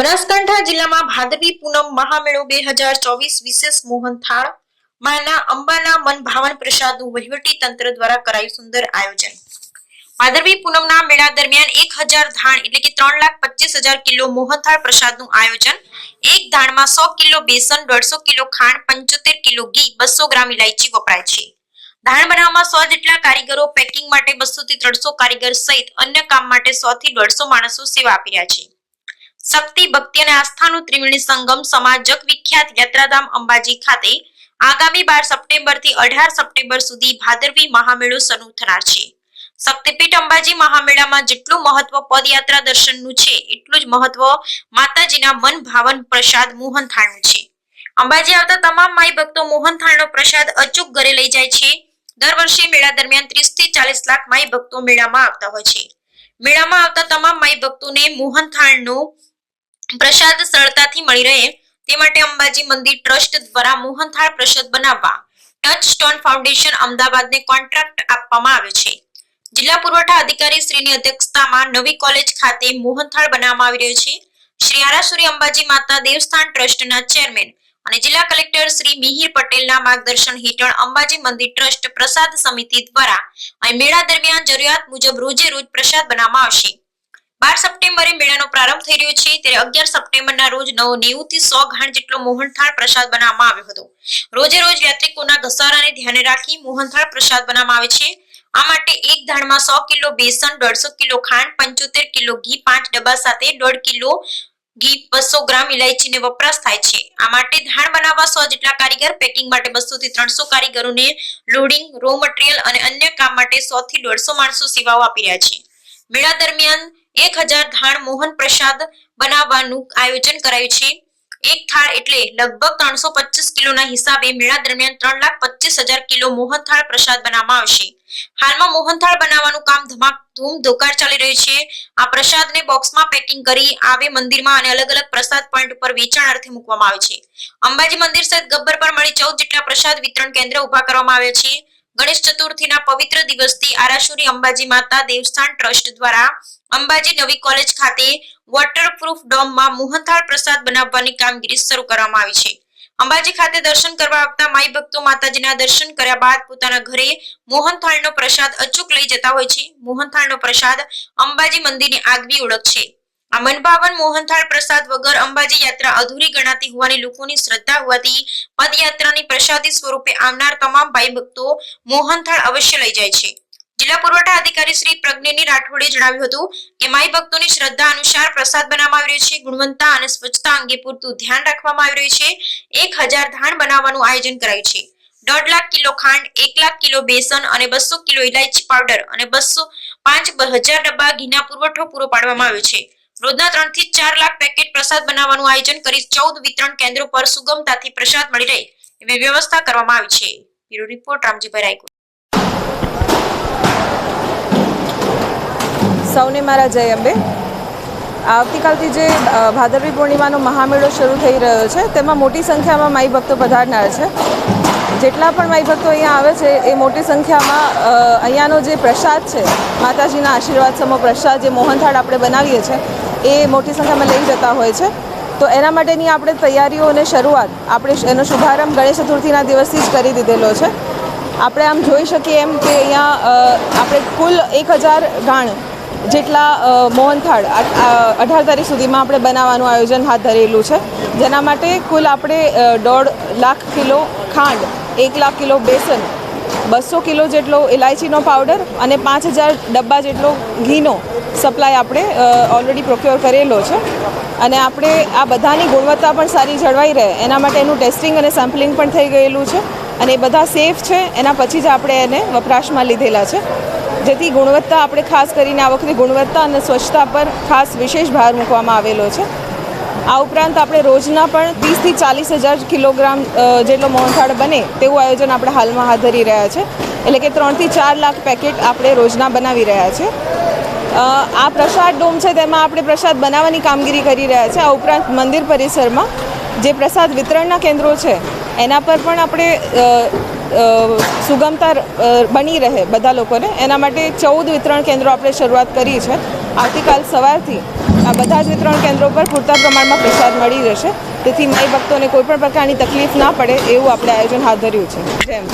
બનાસકાંઠા જિલ્લામાં ભાદરવી પૂનમ મહામેળો બે હજાર ચોવીસ વિશેષ મોહનથાળ માના અંબાના મન ભાવન પ્રસાદનું વહીવટી તંત્ર દ્વારા કરાયું સુંદર આયોજન. ભાદરવી પૂનમના મેળા દરમિયાન એક હજાર ધાણ એટલે કે ત્રણ લાખ પચીસ હજાર કિલો મોહનથાળ પ્રસાદનું આયોજન, એક ધાણમાં સો કિલો બેસન, દોઢસો કિલો ખાંડ, પંચોતેર કિલો ઘી, બસો ગ્રામ ઇલાયચી વપરાય છે. ધાણ બનાવવામાં સો જેટલા કારીગરો, પેકિંગ માટે બસો થી ત્રણસો કારીગર સહિત અન્ય કામ માટે સો થી દોઢસો માણસો સેવા આપી રહ્યા છે. શક્તિ, ભક્તિ અને આસ્થાનું ત્રિવેણી સંગમ સમાજક વિખ્યાત યાત્રાધામ અંબાજી ખાતે આગામી બાર સપ્ટેમ્બરથી અઢાર સપ્ટેમ્બર સુધી ભાદરવી મહામેળો શરૂ થનાર છે. શક્તિપીઠ અંબાજી મહામેળામાં જેટલું મહત્વ પદયાત્રા દર્શનનું છે, એટલું જ મહત્વ માતાજીના મન ભાવન પ્રસાદ મોહનથાળનું છે. અંબાજી આવતા તમામ માઈ ભક્તો મોહનથાળનો પ્રસાદ અચૂક ઘરે લઈ જાય છે. દર વર્ષે મેળા દરમિયાન ત્રીસથી ચાલીસ લાખ માઈ ભક્તો મેળામાં આવતા હોય છે. મેળામાં આવતા તમામ માઈ ભક્તોને મોહનથાળનો પ્રસાદ સરળતાથી મળી રહે તે માટે અંબાજી મંદિર ટ્રસ્ટ દ્વારા મોહનથાળ પ્રસાદ બનાવવા ટચ સ્ટોન ફાઉન્ડેશન અમદાવાદને કોન્ટ્રાક્ટ આપવામાં આવ્યો છે. જિલ્લા પુરવઠા અધિકારી શ્રીની અધ્યક્ષતામાં નવી કોલેજ ખાતે મોહનથાળ બનાવવામાં આવી રહ્યો છે. શ્રી આરાસુરી અંબાજી માતા દેવસ્થાન ટ્રસ્ટના ચેરમેન અને જિલ્લા કલેક્ટર શ્રી મિહિર પટેલના માર્ગદર્શન હેઠળ અંબાજી મંદિર ટ્રસ્ટ પ્રસાદ સમિતિ દ્વારા અહીં મેળા દરમિયાન જરૂરિયાત મુજબ રોજે રોજ પ્રસાદ બનાવવામાં આવશે. બાર સપ્ટેમ્બરે મેળાનો પ્રારંભ થઈ રહ્યો છે. ત્યારે અગિયાર સપ્ટેમ્બરના રોજ નવ નેવું થી સો ઘાણ જેટલો મોહનથાળ પ્રસાદ બનાવવામાં આવ્યો હતો. રોજે રોજ યાત્રિકોના ઘસારાને ધ્યાને રાખી મોહનથાળ પ્રસાદ બનાવવામાં આવે છે. આ માટે એક ધાણમાં સો કિલો બેસન, દોઢસો કિલો ખાંડ, પંચોતેર કિલો ઘી, પાંચ ડબ્બા સાથે દોઢ કિલો ઘી, બસો ગ્રામ ઇલાયચીને વપરાશ થાય છે. આ માટે ધાણ બનાવવા સો જેટલા કારીગર, પેકિંગ માટે બસો થી ત્રણસો કારીગરોને લોડિંગ રો મટીરિયલ અને અન્ય કામ માટે સો થી દોઢસો માણસો સેવાઓ આપી રહ્યા છે. મેળા દરમિયાન એક હજાર ધાણ મોહન પ્રસાદ બનાવવાનું આયોજન કરાયું છે. એક થાળ એટલે લગભગ ત્રણસો પચીસ કિલોના હિસાબે મેળા દરમિયાન ત્રણ લાખ પચીસ હજાર કિલો મોહનથાળ પ્રસાદ બનાવવામાં આવશે. હાલમાં મોહનથાળ બનાવવાનું કામ ધમાક ધૂમ ધોકાર ચાલી રહ્યું છે. આ પ્રસાદને બોક્સમાં પેકિંગ કરી આવે મંદિરમાં અને અલગ અલગ પ્રસાદ પોઈન્ટ ઉપર વેચાણ અર્થે મૂકવામાં આવે છે. અંબાજી મંદિર સહિત ગબ્બર પર મળી ચૌદ જેટલા પ્રસાદ વિતરણ કેન્દ્ર ઊભા કરવામાં આવ્યા છે. ગણેશ ચતુર્થીના પવિત્ર દિવસથી આરાસુરી અંબાજી માતા દેવસ્થાન ટ્રસ્ટ દ્વારા અંબાજી નવી કોલેજ ખાતે વોટરપ્રૂફ ડોમમાં મોહનથાળ પ્રસાદ બનાવવાની કામગીરી શરૂ કરવામાં આવી છે. અંબાજી ખાતે દર્શન કરવા આવતા માઈ ભક્તો માતાજીના દર્શન કર્યા બાદ પોતાના ઘરે મોહનથાળનો પ્રસાદ અચૂક લઈ જતા હોય છે. મોહનથાળનો પ્રસાદ અંબાજી મંદિરની આગવી ઓળખ છે. આ મનભાવન મોહનથાળ પ્રસાદ વગર અંબાજી યાત્રા અધૂરી ગણાતી હોવાની લોકોની શ્રદ્ધા હોવાથી પદયાત્રાની પ્રસાદી સ્વરૂપે આવનાર તમામ ભાઈ ભક્તો મોહનથાળ અવશ્ય લઈ જાય છે. જિલ્લા પુરવઠા અધિકારી શ્રી પ્રજ્ઞની રાઠોડે જણાવ્યું હતું કે માઈ ભક્તોની શ્રદ્ધા અનુસાર પ્રસાદ બનાવવામાં આવી રહ્યો છે, ગુણવત્તા અને સ્વચ્છતા અંગે પૂરતું ધ્યાન રાખવામાં આવી રહ્યું છે. એક હજાર ધાણ બનાવવાનું આયોજન કરાયું છે. દોઢ લાખ કિલો ખાંડ, એક લાખ કિલો બેસન અને બસો કિલો ઇલાયચી પાવડર અને બસો પાંચ હજાર ડબ્બા ઘીના પુરવઠો પૂરો પાડવામાં આવ્યો છે. રોજના ત્રણથી ચાર લાખ પેકેટ પ્રસાદ બનાવવાનું આયોજન કરી ચૌદ વિતરણ કેન્દ્રો પર સુગમતાથી પ્રસાદ મળી રહે એવી વ્યવસ્થા કરવામાં આવી છે. બ્યુરો રિપોર્ટ રામજીભાઈ રાયકુ સૌને મારા જય અંબે. આવતીકાલથી જે ભાદરવી પૂર્ણિમાનો મહામેળો શરૂ થઈ રહ્યો છે, તેમાં મોટી સંખ્યામાં માઈ ભક્તો પધારનાર છે. જેટલા પણ માઈ ભક્તો અહીંયા આવે છે, એ મોટી સંખ્યામાં અહીંયાનો જે પ્રસાદ છે, માતાજીના આશીર્વાદ સમો પ્રસાદ, જે મોહનથાળ આપણે બનાવીએ છીએ એ મોટી સંખ્યામાં લઈ જતા હોય છે. તો એના માટેની આપણે તૈયારીઓ અને શરૂઆત, આપણે એનો શુભારંભ ગણેશ ચતુર્થીના દિવસથી જ કરી દીધેલો છે. આપણે આમ જોઈ શકીએ એમ કે અહીંયા આપણે કુલ એક હજાર ગાણ જેટલા મોહનથાળ અઢાર તારીખ સુધીમાં આપણે બનાવવાનું આયોજન હાથ ધરેલું છે. જેના માટે કુલ આપણે દોઢ લાખ કિલો ખાંડ, એક લાખ કિલો બેસન, બસો કિલો જેટલો ઇલાયચીનો પાવડર અને પાંચ હજાર ડબ્બા જેટલો ઘીનો સપ્લાય આપણે ઓલરેડી પ્રોક્યોર કરેલો છે. અને આપણે આ બધાની ગુણવત્તા પણ સારી જળવાઈ રહે. એના માટે એનું ટેસ્ટિંગ અને સેમ્પલિંગ પણ થઈ ગયેલું છે. અને એ બધા સેફ છે. એના પછી જ આપણે એને વપરાશમાં લીધેલા છે. જેથી ગુણવત્તા આપણે ખાસ કરીને આ વખતે ગુણવત્તા અને સ્વચ્છતા પર ખાસ વિશેષ ભાર મૂકવામાં આવેલો છે. આ ઉપરાંત આપણે રોજના પણ ત્રીસથી ચાલીસ હજાર કિલોગ્રામ જેટલો મોહનથાળ બને તેવું આયોજન આપણે હાલમાં હાથ ધરી રહ્યા છે. એટલે કે ત્રણથી ચાર લાખ પેકેટ આપણે રોજના બનાવી રહ્યા છે. આ પ્રસાદ ડોમ છે તેમાં આપણે પ્રસાદ બનાવવાની કામગીરી કરી રહ્યા છે. આ ઉપરાંત મંદિર પરિસરમાં જે પ્રસાદ વિતરણના કેન્દ્રો છે, એના પર પણ આપણે સુગમતા બની રહે બધા લોકોને. એના માટે ચૌદ વિતરણ કેન્દ્રો આપણે શરૂઆત કરી છે. આવતીકાલ સવારથી આ બધા જ વિતરણ કેન્દ્રો પર પૂરતા પ્રમાણમાં પ્રસાદ મળી રહેશે. તેથી માઈ ભક્તોને કોઈપણ પ્રકારની તકલીફ ના પડે એવું આપણે આયોજન હાથ ધર્યું છે. જેમ